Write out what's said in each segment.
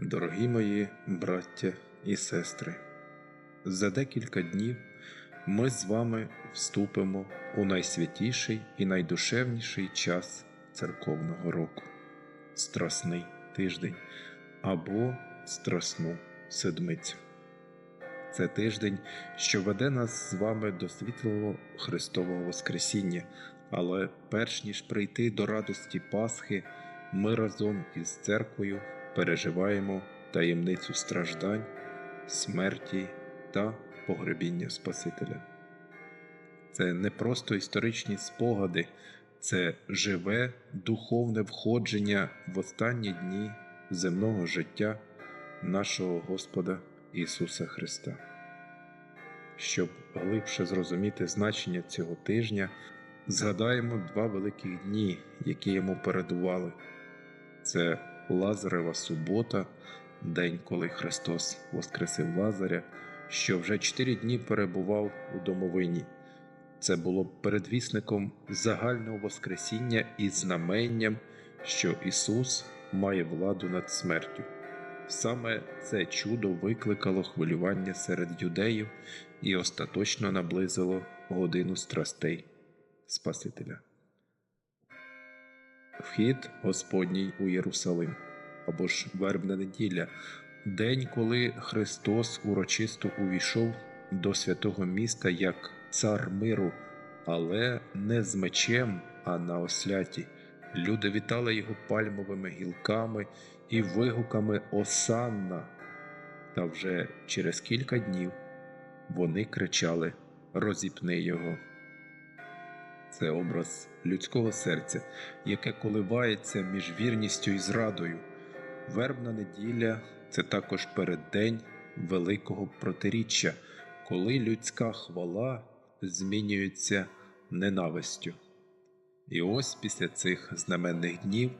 Дорогі мої браття і сестри, за декілька днів ми з вами вступимо у найсвятіший і найдушевніший час церковного року Страсний тиждень або Страсну седмицю. Це тиждень, що веде нас з вами до світлого Христового Воскресіння, але перш ніж прийти до радості Пасхи, ми разом із церквою переживаємо таємницю страждань, смерті та погребіння Спасителя. Це не просто історичні спогади, це живе духовне входження в останні дні земного життя нашого Господа Ісуса Христа. Щоб глибше зрозуміти значення цього тижня, згадаємо два великих дні, які йому передували. Це Лазарева субота, день, коли Христос Воскресив Лазаря, що вже чотири дні перебував у домовині. Це було передвісником загального Воскресіння і знаменням, що Ісус має владу над смертю. Саме це чудо викликало хвилювання серед юдеїв і остаточно наблизило годину страстей Спасителя. Вхід Господній у Єрусалим або ж вербна неділя, день, коли Христос урочисто увійшов до святого міста як цар миру, але не з мечем, а на осляті. Люди вітали його пальмовими гілками і вигуками Осанна. Та вже через кілька днів вони кричали Розіпни його. Це образ людського серця, яке коливається між вірністю і зрадою. Вербна неділя це також переддень великого протиріччя, коли людська хвала змінюється ненавистю. І ось після цих знаменних днів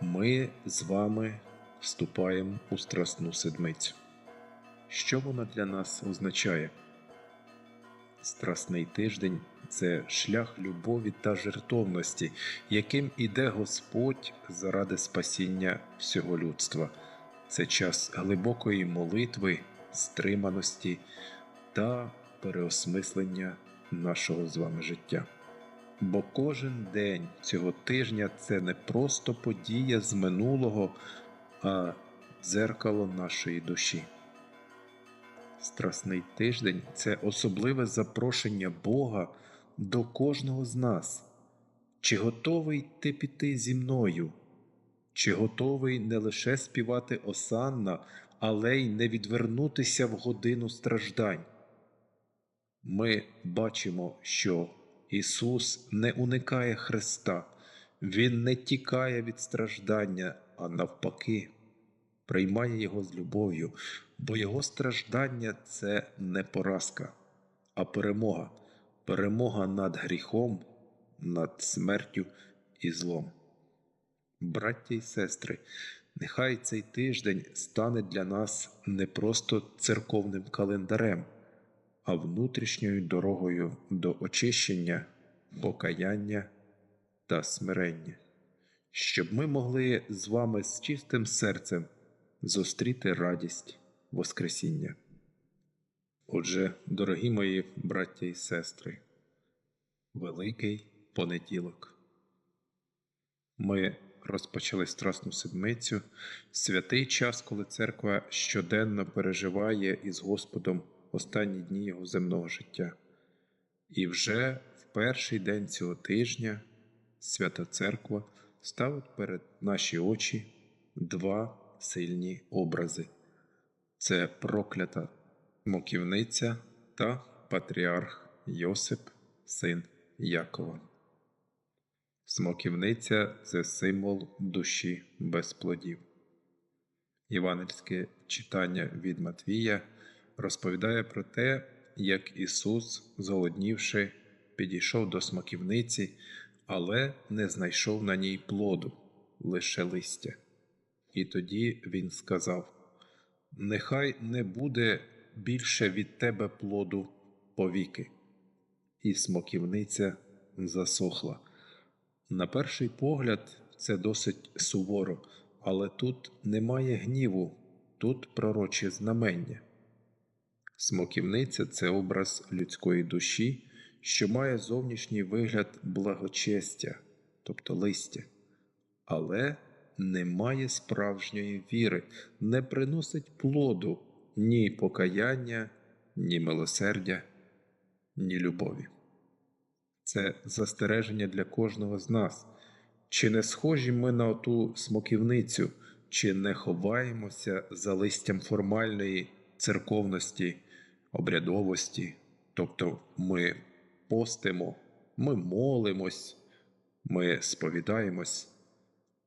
ми з вами вступаємо у Страсну седмицю. Що вона для нас означає? Страсний тиждень це шлях любові та жертовності, яким іде Господь заради спасіння всього людства. Це час глибокої молитви, стриманості та переосмислення нашого з вами життя. Бо кожен день цього тижня це не просто подія з минулого, а дзеркало нашої душі. Страсний тиждень це особливе запрошення Бога до кожного з нас. Чи готовий ти піти зі мною? Чи готовий не лише співати осанна, але й не відвернутися в годину страждань? Ми бачимо, що Ісус не уникає Христа, Він не тікає від страждання, а навпаки, приймає Його з любов'ю, бо Його страждання це не поразка, а перемога, перемога над гріхом, над смертю і злом. Браття і сестри, нехай цей тиждень стане для нас не просто церковним календарем, а внутрішньою дорогою до очищення, покаяння та смирення, щоб ми могли з вами з чистим серцем зустріти радість Воскресіння. Отже, дорогі мої браття і сестри, Великий понеділок. Ми розпочали Страсну Седмицю, святий час, коли церква щоденно переживає із Господом останні дні його земного життя. І вже в перший день цього тижня Свята Церква ставить перед наші очі два сильні образи: це проклята моківниця та патріарх Йосип, син Якова. Смоківниця це символ душі без плодів. Євангельське читання від Матвія розповідає про те, як Ісус, зголоднівши, підійшов до смоківниці, але не знайшов на ній плоду, лише листя. І тоді Він сказав: Нехай не буде більше від тебе плоду повіки. І смоківниця засохла. На перший погляд, це досить суворо, але тут немає гніву, тут пророче знамення. Смоківниця це образ людської душі, що має зовнішній вигляд благочестя, тобто листя, але не має справжньої віри, не приносить плоду ні покаяння, ні милосердя, ні любові. Це застереження для кожного з нас. Чи не схожі ми на оту смоківницю, чи не ховаємося за листям формальної церковності, обрядовості, тобто ми постимо, ми молимось, ми сповідаємось,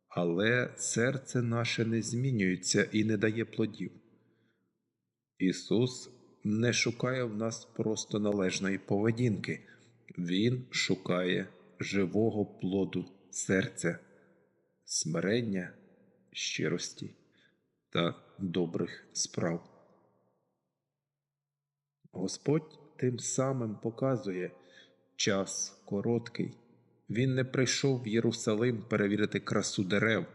але серце наше не змінюється і не дає плодів. Ісус не шукає в нас просто належної поведінки, Він шукає живого плоду серця, смирення, щирості та добрих справ. Господь тим самим показує час короткий. Він не прийшов в Єрусалим перевірити красу дерев,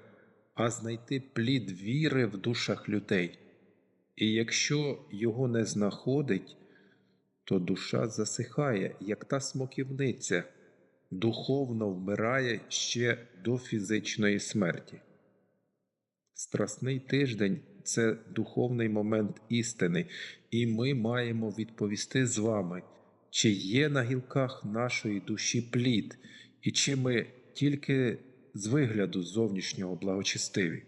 а знайти плід віри в душах людей. І якщо його не знаходить, то душа засихає, як та смоківниця, духовно вмирає ще до фізичної смерті. Страсний тиждень це духовний момент істини, і ми маємо відповісти з вами, чи є на гілках нашої душі плід, і чи ми тільки з вигляду зовнішнього благочестиві.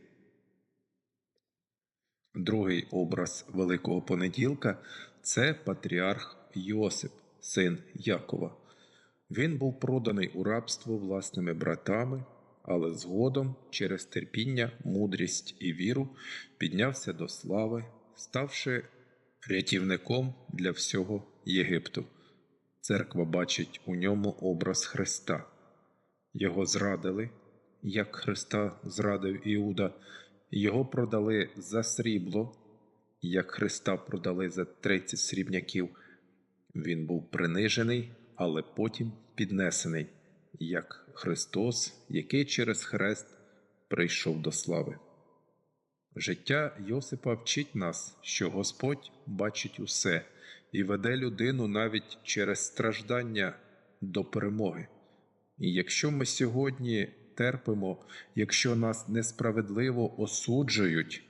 Другий образ Великого понеділка це патріарх Йосип, син Якова. Він був проданий у рабство власними братами, але згодом, через терпіння, мудрість і віру, піднявся до слави, ставши рятівником для всього Єгипту. Церква бачить у ньому образ Христа. Його зрадили, як Христа зрадив Іуда, його продали за срібло, як Христа продали за 30 срібняків. Він був принижений, але потім піднесений, як Христос, який через хрест прийшов до слави. Життя Йосипа вчить нас, що Господь бачить усе і веде людину навіть через страждання до перемоги. І якщо ми сьогодні терпимо, якщо нас несправедливо осуджують,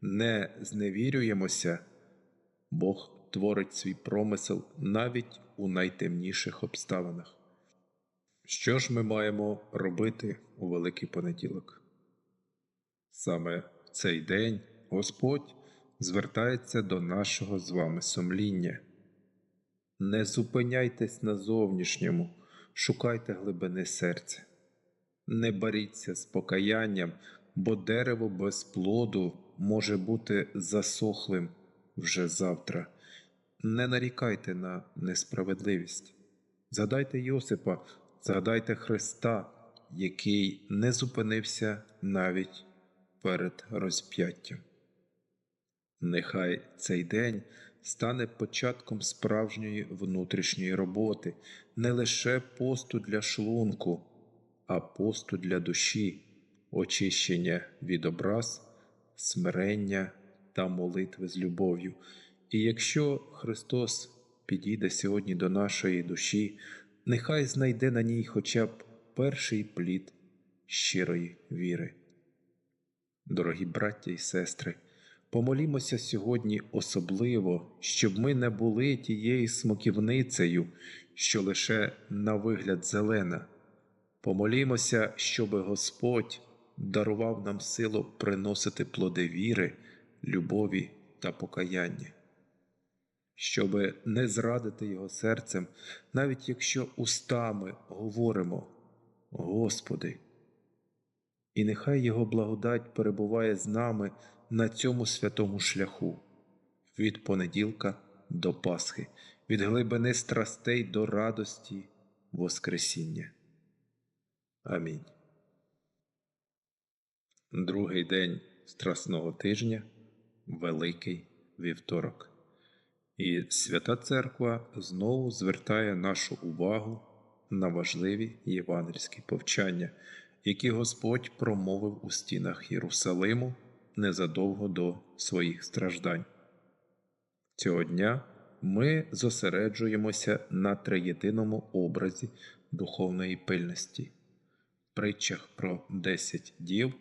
не зневірюємося, Бог творить свій промисел навіть у найтемніших обставинах. Що ж ми маємо робити у Великий понеділок? Саме в цей день Господь звертається до нашого з вами сумління. Не зупиняйтесь на зовнішньому, шукайте глибини серця. Не боріться з покаянням, бо дерево без плоду може бути засохлим вже завтра. Не нарікайте на несправедливість. Згадайте Йосипа, згадайте Христа, який не зупинився навіть перед розп'яттям. Нехай цей день стане початком справжньої внутрішньої роботи, не лише посту для шлунку, а посту для душі, очищення від образ, смирення та молитви з любов'ю. І якщо Христос підійде сьогодні до нашої душі, нехай знайде на ній хоча б перший плід щирої віри. Дорогі браття і сестри, помолімося сьогодні особливо, щоб ми не були тією смоківницею, що лише на вигляд зелена. Помолімося, щоб Господь дарував нам силу приносити плоди віри, любові та покаяння, щоби не зрадити Його серцем, навіть якщо устами говоримо, Господи, і нехай Його благодать перебуває з нами на цьому святому шляху від понеділка до Пасхи, від глибини страстей до радості Воскресіння. Амінь. Другий день Страсного тижня Великий Вівторок. І Свята Церква знову звертає нашу увагу на важливі євангельські повчання, які Господь промовив у стінах Єрусалиму незадовго до своїх страждань. Цього дня ми зосереджуємося на триєдиному образі духовної пильності, притчах про десять дів,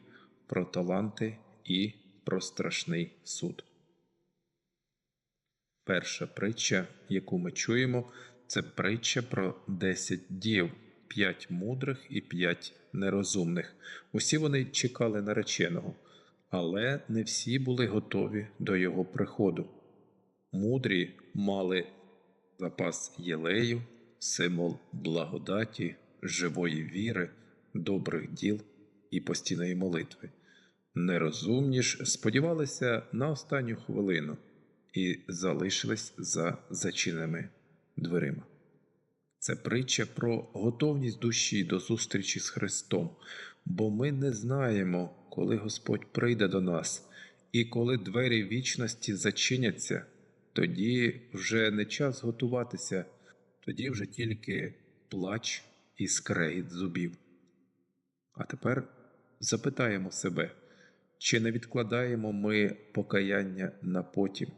про таланти і про страшний суд. Перша притча, яку ми чуємо, це притча про десять дів, п'ять мудрих і п'ять нерозумних. Усі вони чекали нареченого, але не всі були готові до його приходу. Мудрі мали запас єлею, символ благодаті, живої віри, добрих діл і постійної молитви. Нерозумні ж сподівалися на останню хвилину і залишились за зачиненими дверима. Це притча про готовність душі до зустрічі з Христом, бо ми не знаємо, коли Господь прийде до нас, і коли двері вічності зачиняться, тоді вже не час готуватися, тоді вже тільки плач і скрегіт зубів. А тепер запитаємо себе, чи не відкладаємо ми покаяння на потім?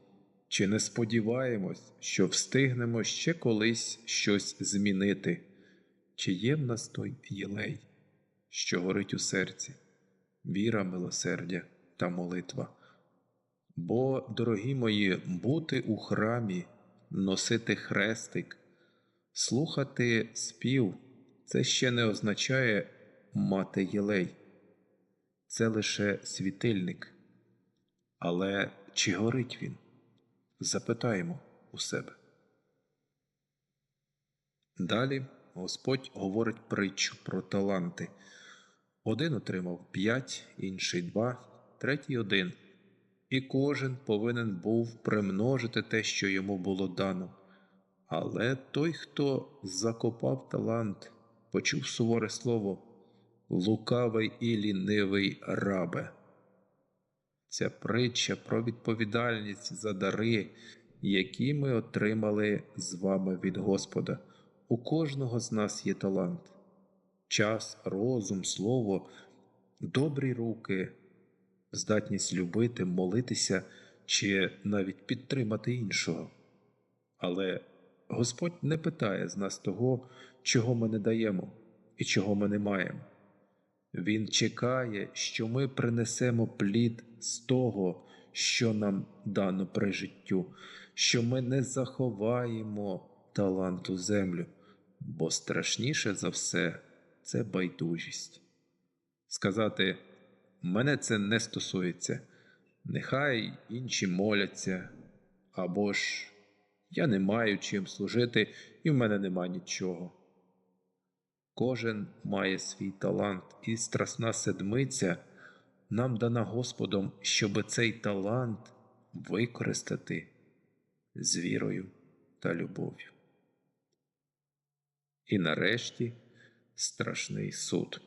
Чи не сподіваємось, що встигнемо ще колись щось змінити? Чи є в нас той єлей, що горить у серці, віра, милосердя та молитва? Бо, дорогі мої, бути у храмі, носити хрестик, слухати спів, це ще не означає мати єлей, це лише світильник. Але чи горить він? запитаємо у себе. Далі Господь говорить притчу про таланти. Один отримав п'ять, інший два, третій один. І кожен повинен був примножити те, що йому було дано. Але той, хто закопав талант, почув суворе слово лукавий і лінивий рабе. Ця притча про відповідальність за дари, які ми отримали з вами від Господа. У кожного з нас є талант, час, розум, слово, добрі руки, здатність любити, молитися чи навіть підтримати іншого. Але Господь не питає з нас того, чого ми не даємо і чого ми не маємо. Він чекає, що ми принесемо плід з того, що нам дано при життю, що ми не заховаємо таланту землю, бо страшніше за все це байдужість. Сказати, мене це не стосується, нехай інші моляться, або ж я не маю чим служити, і в мене нема нічого. Кожен має свій талант, і страсна седмиця нам дана Господом, щоб цей талант використати з вірою та любов'ю. І нарешті страшний суд.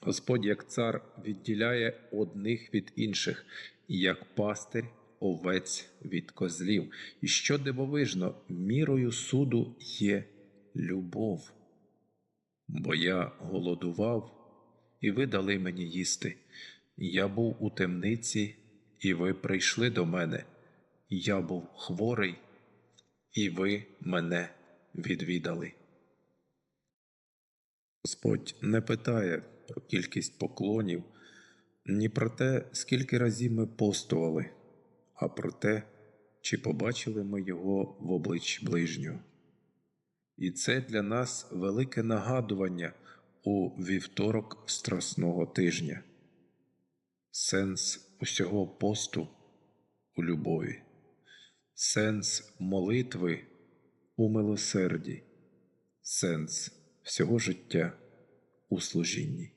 Господь, як цар, відділяє одних від інших, як пастир овець від козлів. І що дивовижно, мірою суду є любов бо я голодував, і ви дали мені їсти. Я був у темниці, і ви прийшли до мене. Я був хворий, і ви мене відвідали. Господь не питає про кількість поклонів, ні про те, скільки разів ми постували, а про те, чи побачили ми його в обличчі ближнього. І це для нас велике нагадування у вівторок Страсного тижня. Сенс усього посту у любові, сенс молитви у милосерді, сенс всього життя у служінні.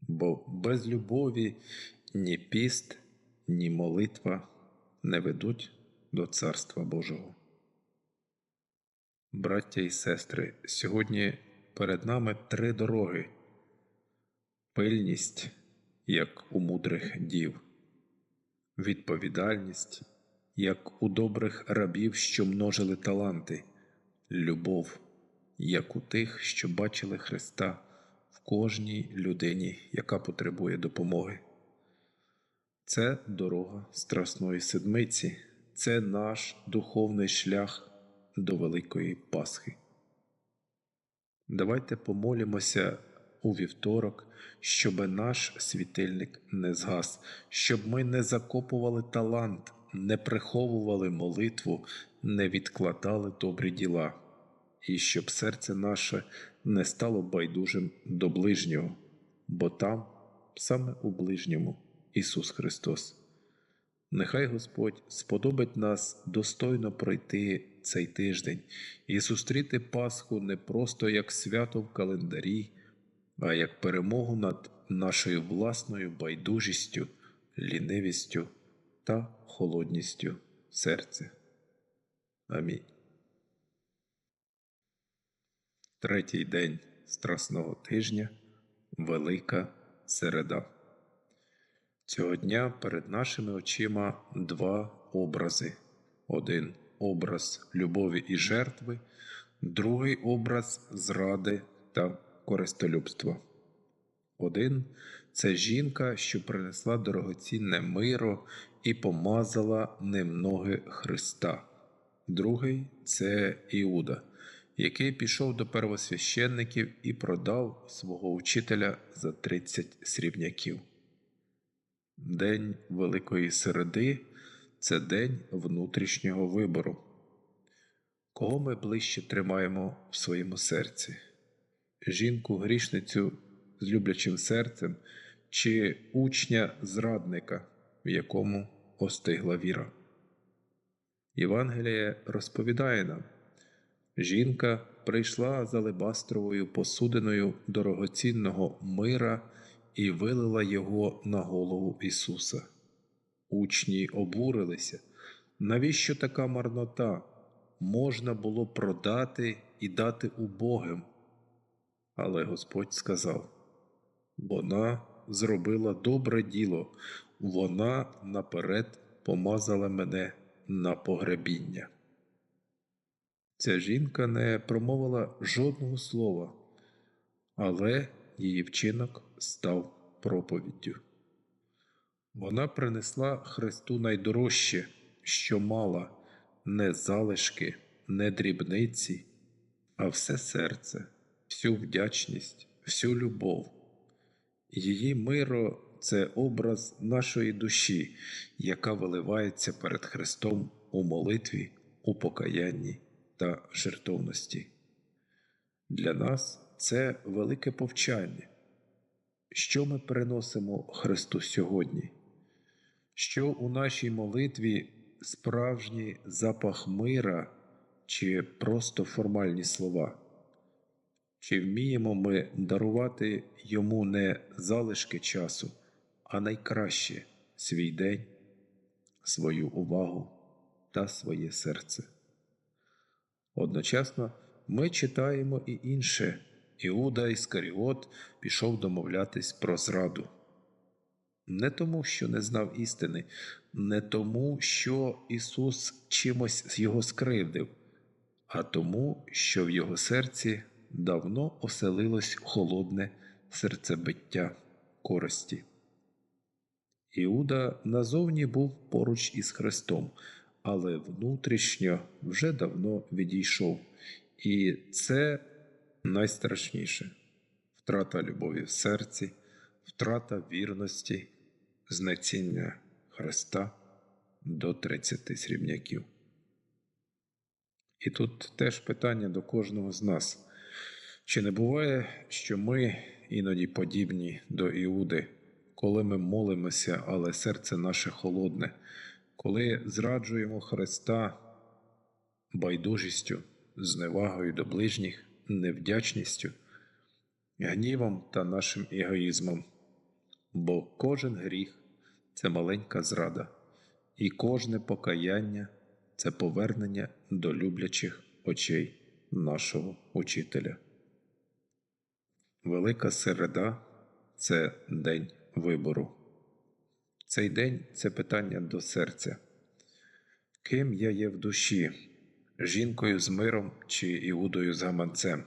Бо без любові ні піст, ні молитва не ведуть до Царства Божого. Браття і сестри, сьогодні перед нами три дороги, пильність, як у мудрих дів, відповідальність, як у добрих рабів, що множили таланти, любов, як у тих, що бачили Христа в кожній людині, яка потребує допомоги. Це дорога Страсної Седмиці, це наш духовний шлях до Великої Пасхи. Давайте помолімося у вівторок, щоб наш світильник не згас, щоб ми не закопували талант, не приховували молитву, не відкладали добрі діла, і щоб серце наше не стало байдужим до ближнього, бо там, саме у ближньому, Ісус Христос. Нехай Господь сподобить нас достойно пройти цей тиждень і зустріти Пасху не просто як свято в календарі, а як перемогу над нашою власною байдужістю, лінивістю та холодністю серця. Амінь. Третій день Страсного тижня Велика Середа. Цього дня перед нашими очима два образи: один образ любові і жертви, другий образ зради та користолюбства. Один це жінка, що принесла дорогоцінне миро і помазала ним ноги Христа. Другий це Іуда, який пішов до первосвященників і продав свого учителя за 30 срібняків. День Великої Середи це день внутрішнього вибору. Кого ми ближче тримаємо в своєму серці? Жінку грішницю з люблячим серцем чи учня зрадника, в якому остигла віра? Євангеліє розповідає нам, жінка прийшла за алебастровою посудиною дорогоцінного мира і вилила його на голову Ісуса. Учні обурилися. Навіщо така марнота? Можна було продати і дати убогим. Але Господь сказав: вона зробила добре діло, вона наперед помазала мене на погребіння. Ця жінка не промовила жодного слова, але її вчинок став проповіддю. Вона принесла Христу найдорожче, що мала, не залишки, не дрібниці, а все серце, всю вдячність, всю любов. Її миро це образ нашої душі, яка виливається перед Христом у молитві, у покаянні та жертовності. Для нас це велике повчання. Що ми приносимо Христу сьогодні? Що у нашій молитві справжній запах мира чи просто формальні слова? Чи вміємо ми дарувати йому не залишки часу, а найкраще свій день, свою увагу та своє серце? Одночасно ми читаємо і інше. Іуда Іскаріот пішов домовлятись про зраду. Не тому, що не знав істини, не тому, що Ісус чимось його скривдив, а тому, що в його серці давно оселилось холодне серцебиття користі. Іуда назовні був поруч із Христом, але внутрішньо вже давно відійшов, і це найстрашніше втрата любові в серці, втрата вірності, знеціння Христа до 30 срібняків. І тут теж питання до кожного з нас. Чи не буває, що ми іноді подібні до Іуди, коли ми молимося, але серце наше холодне, коли зраджуємо Христа байдужістю, зневагою до ближніх, невдячністю, гнівом та нашим егоїзмом, бо кожен гріх це маленька зрада, і кожне покаяння це повернення до люблячих очей нашого учителя. Велика середа це день вибору. Цей день це питання до серця. Ким я є в душі, жінкою з миром чи Іудою з гаманцем?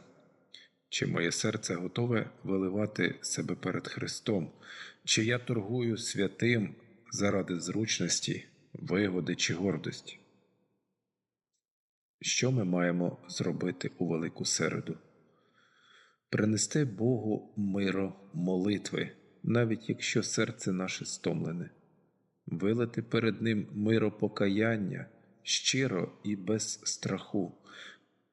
Чи моє серце готове виливати себе перед Христом? Чи я торгую святим заради зручності, вигоди чи гордості? Що ми маємо зробити у Велику середу? Принести Богу миро молитви, навіть якщо серце наше стомлене, вилити перед Ним миро покаяння щиро і без страху,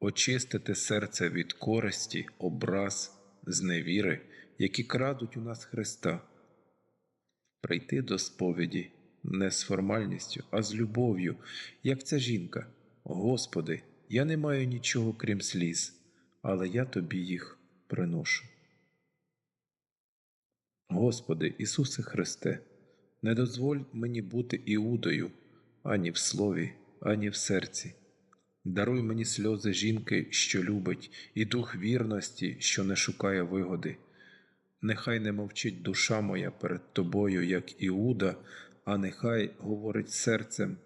очистити серце від користі, образ, зневіри, які крадуть у нас Христа, прийти до сповіді не з формальністю, а з любов'ю, як ця жінка. Господи, я не маю нічого крім сліз, але я тобі їх приношу. Господи Ісусе Христе, не дозволь мені бути іудою ані в слові, ані в серці. Даруй мені сльози жінки, що любить, і дух вірності, що не шукає вигоди. Нехай не мовчить душа моя перед тобою, як Іуда, а нехай говорить серцем,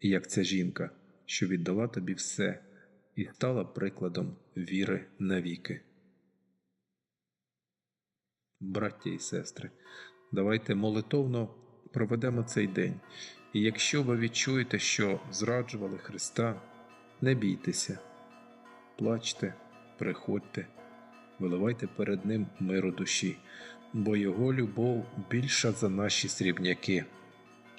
як ця жінка, що віддала тобі все і стала прикладом віри навіки. Браття і сестри, давайте молитовно проведемо цей день. І якщо ви відчуєте, що зраджували Христа, не бійтеся, плачте, приходьте, виливайте перед Ним миру душі, бо Його любов більша за наші срібняки,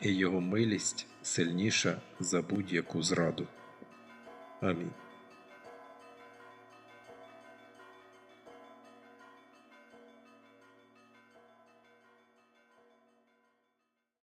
і Його милість сильніша за будь-яку зраду. Амінь.